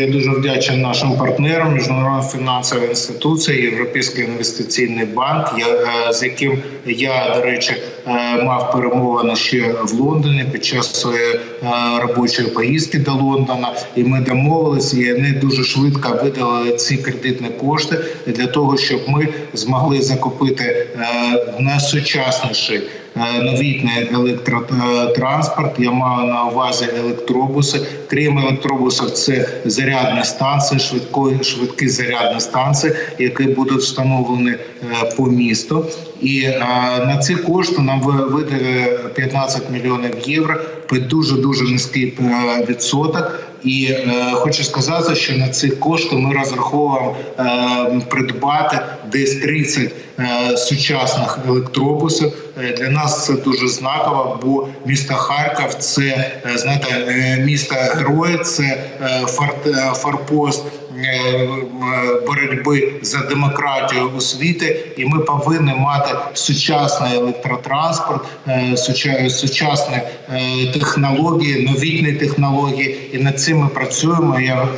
я дуже вдячний нашим партнерам, міжнародна фінансова інституція, Європейський інвестиційний банк, я, е, з яким я, до речі, е, мав перемовини ще в Лондоні під час своєї е, робочої поїздки до Лондона. І ми домовилися, і вони дуже швидко видали ці кредитні кошти для того, щоб ми змогли закупити найсучасніший новітний електротранспорт. Я маю на увазі електробуси. Крім електробусів, це зарядні станції, швидкої швидкі зарядні станції, які будуть встановлені е, по місту. І е, на ці кошти нам видали 15 мільйонів євро під дуже дуже низький е, відсоток. І е, хочу сказати, що на ці кошти ми розраховуємо е, придбати десь 30 е, сучасних електробусів. Е, Для нас це дуже знаково, бо місто Харків це е, знаєте, місто герой, це форт, форпост боротьби за демократію у світі, і ми повинні мати сучасний електротранспорт, е, сучасні е, технології, новітні технології, і над цим ми працюємо. Я,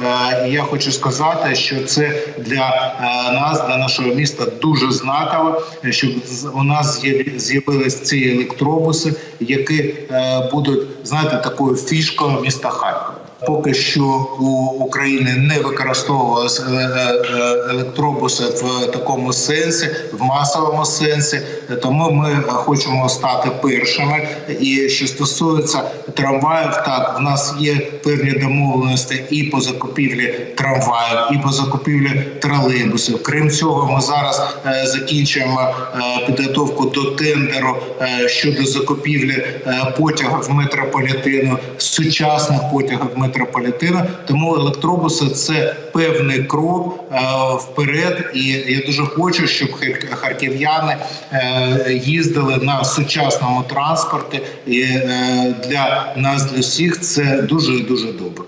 е, я хочу сказати, що це для е, нас, для нашого міста, дуже знаково, е, щоб у нас з'явились ці електробуси, які е, будуть знаєте такою фішкою міста Харкова. Поки що у України не використовувалися е, е, електробуси в такому сенсі, в масовому сенсі. Тому ми хочемо стати першими. І що стосується трамваїв, так в нас є певні домовленості і по закупівлі трамваїв, і по закупівлі тролейбусів. Крім цього, ми зараз е, закінчуємо е, підготовку до тендеру е, щодо закупівлі е, потягів метрополітену, сучасних потягів метрополітену. Тому електробуси це певний крок е, вперед. І я дуже хочу, щоб хар- харків'яни е, їздили на сучасному транспорті. І е, для нас, для всіх, це дуже дуже добре.